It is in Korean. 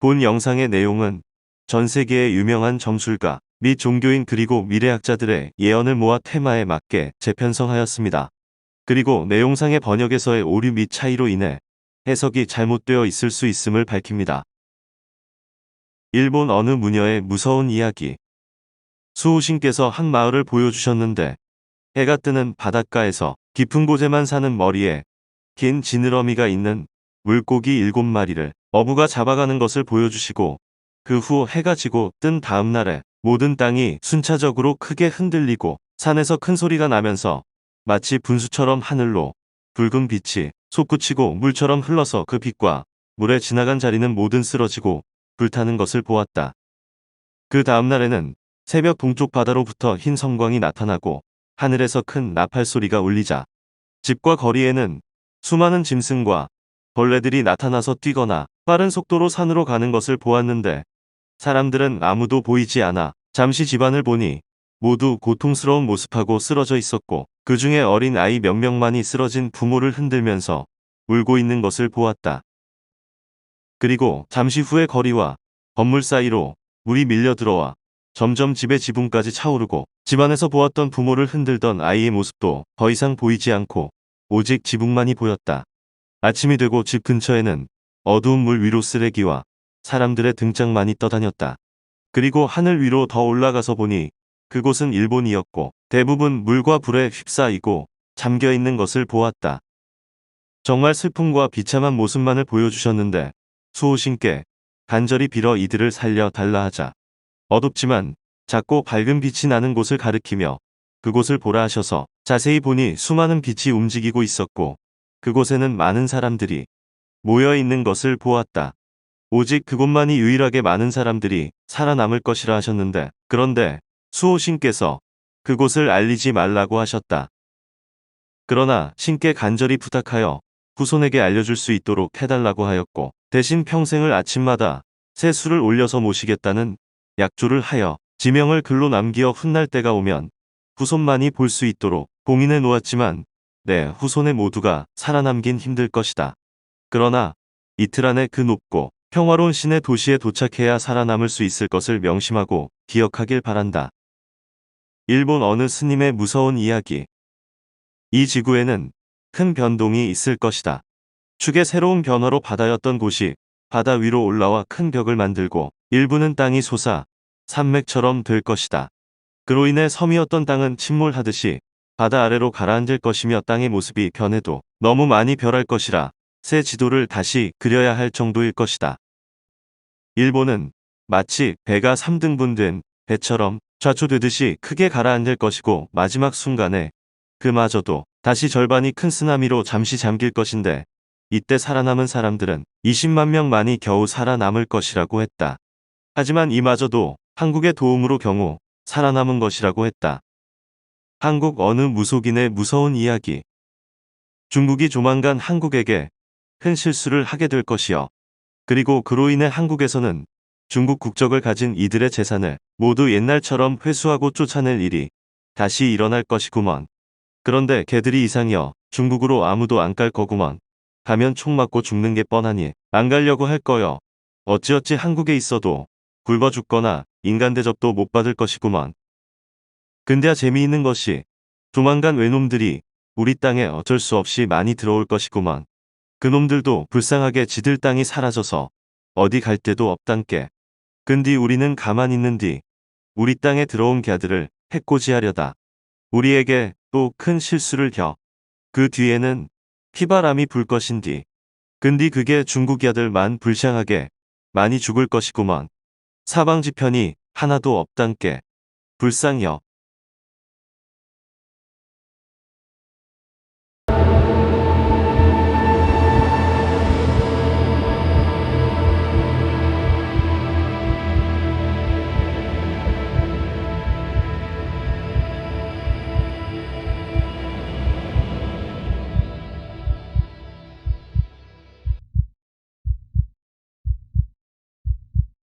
본 영상의 내용은 전 세계의 유명한 점술가 및 종교인 그리고 미래학자들의 예언을 모아 테마에 맞게 재편성하였습니다. 그리고 내용상의 번역에서의 오류 및 차이로 인해 해석이 잘못되어 있을 수 있음을 밝힙니다. 일본 어느 무녀의 무서운 이야기 수호신께서 한 마을을 보여주셨는데 해가 뜨는 바닷가에서 깊은 곳에만 사는 머리에 긴 지느러미가 있는 물고기 일곱 마리를 어부가 잡아가는 것을 보여주시고 그 후 해가 지고 뜬 다음 날에 모든 땅이 순차적으로 크게 흔들리고 산에서 큰 소리가 나면서 마치 분수처럼 하늘로 붉은 빛이 솟구치고 물처럼 흘러서 그 빛과 물에 지나간 자리는 모든 쓰러지고 불타는 것을 보았다. 그 다음 날에는 새벽 동쪽 바다로부터 흰 섬광이 나타나고 하늘에서 큰 나팔 소리가 울리자 집과 거리에는 수많은 짐승과 벌레들이 나타나서 뛰거나 빠른 속도로 산으로 가는 것을 보았는데 사람들은 아무도 보이지 않아 잠시 집안을 보니 모두 고통스러운 모습하고 쓰러져 있었고 그 중에 어린 아이 몇 명만이 쓰러진 부모를 흔들면서 울고 있는 것을 보았다. 그리고 잠시 후에 거리와 건물 사이로 물이 밀려 들어와 점점 집의 지붕까지 차오르고 집안에서 보았던 부모를 흔들던 아이의 모습도 더 이상 보이지 않고 오직 지붕만이 보였다. 아침이 되고 집 근처에는 어두운 물 위로 쓰레기와 사람들의 등짝만이 떠다녔다. 그리고 하늘 위로 더 올라가서 보니 그곳은 일본이었고 대부분 물과 불에 휩싸이고 잠겨 있는 것을 보았다. 정말 슬픔과 비참한 모습만을 보여주셨는데 수호신께 간절히 빌어 이들을 살려 달라 하자. 어둡지만 작고 밝은 빛이 나는 곳을 가리키며 그곳을 보라 하셔서 자세히 보니 수많은 빛이 움직이고 있었고 그곳에는 많은 사람들이 모여 있는 것을 보았다. 오직 그곳만이 유일하게 많은 사람들이 살아남을 것이라 하셨는데 그런데 수호신께서 그곳을 알리지 말라고 하셨다. 그러나 신께 간절히 부탁하여 후손에게 알려줄 수 있도록 해달라고 하였고 대신 평생을 아침마다 새 술을 올려서 모시겠다는 약조를 하여 지명을 글로 남기어 훗날 때가 오면 후손만이 볼 수 있도록 봉인해 놓았지만 내 후손의 모두가 살아남긴 힘들 것이다. 그러나 이틀 안에 그 높고 평화로운 신의 도시에 도착해야 살아남을 수 있을 것을 명심하고 기억하길 바란다. 일본 어느 스님의 무서운 이야기 이 지구에는 큰 변동이 있을 것이다. 축의 새로운 변화로 바다였던 곳이 바다 위로 올라와 큰 벽을 만들고 일부는 땅이 솟아 산맥처럼 될 것이다. 그로 인해 섬이었던 땅은 침몰하듯이 바다 아래로 가라앉을 것이며 땅의 모습이 변해도 너무 많이 변할 것이라 새 지도를 다시 그려야 할 정도일 것이다. 일본은 마치 배가 3등분 된 배처럼 좌초되듯이 크게 가라앉을 것이고 마지막 순간에 그마저도 다시 절반이 큰 쓰나미로 잠시 잠길 것인데 이때 살아남은 사람들은 20만 명만이 겨우 살아남을 것이라고 했다. 하지만 이마저도 한국의 도움으로 경우 살아남은 것이라고 했다. 한국 어느 무속인의 무서운 이야기. 중국이 조만간 한국에게 큰 실수를 하게 될 것이요. 그리고 그로 인해 한국에서는 중국 국적을 가진 이들의 재산을 모두 옛날처럼 회수하고 쫓아낼 일이 다시 일어날 것이구먼. 그런데 개들이 이상이여 중국으로 아무도 안깔 거구먼. 가면 총 맞고 죽는 게 뻔하니 안 가려고 할 거여. 어찌어찌 한국에 있어도 굶어 죽거나 인간 대접도 못 받을 것이구먼. 근데야 재미있는 것이 조만간 외놈들이 우리 땅에 어쩔 수 없이 많이 들어올 것이구먼. 그놈들도 불쌍하게 지들 땅이 사라져서 어디 갈 데도 없단께. 근디 우리는 가만 있는디 우리 땅에 들어온 개들을 해코지하려다. 우리에게 또 큰 실수를 겨. 그 뒤에는 피바람이 불 것인디. 근디 그게 중국 야들만 불쌍하게 많이 죽을 것이구먼. 사방지편이 하나도 없단께. 불쌍여.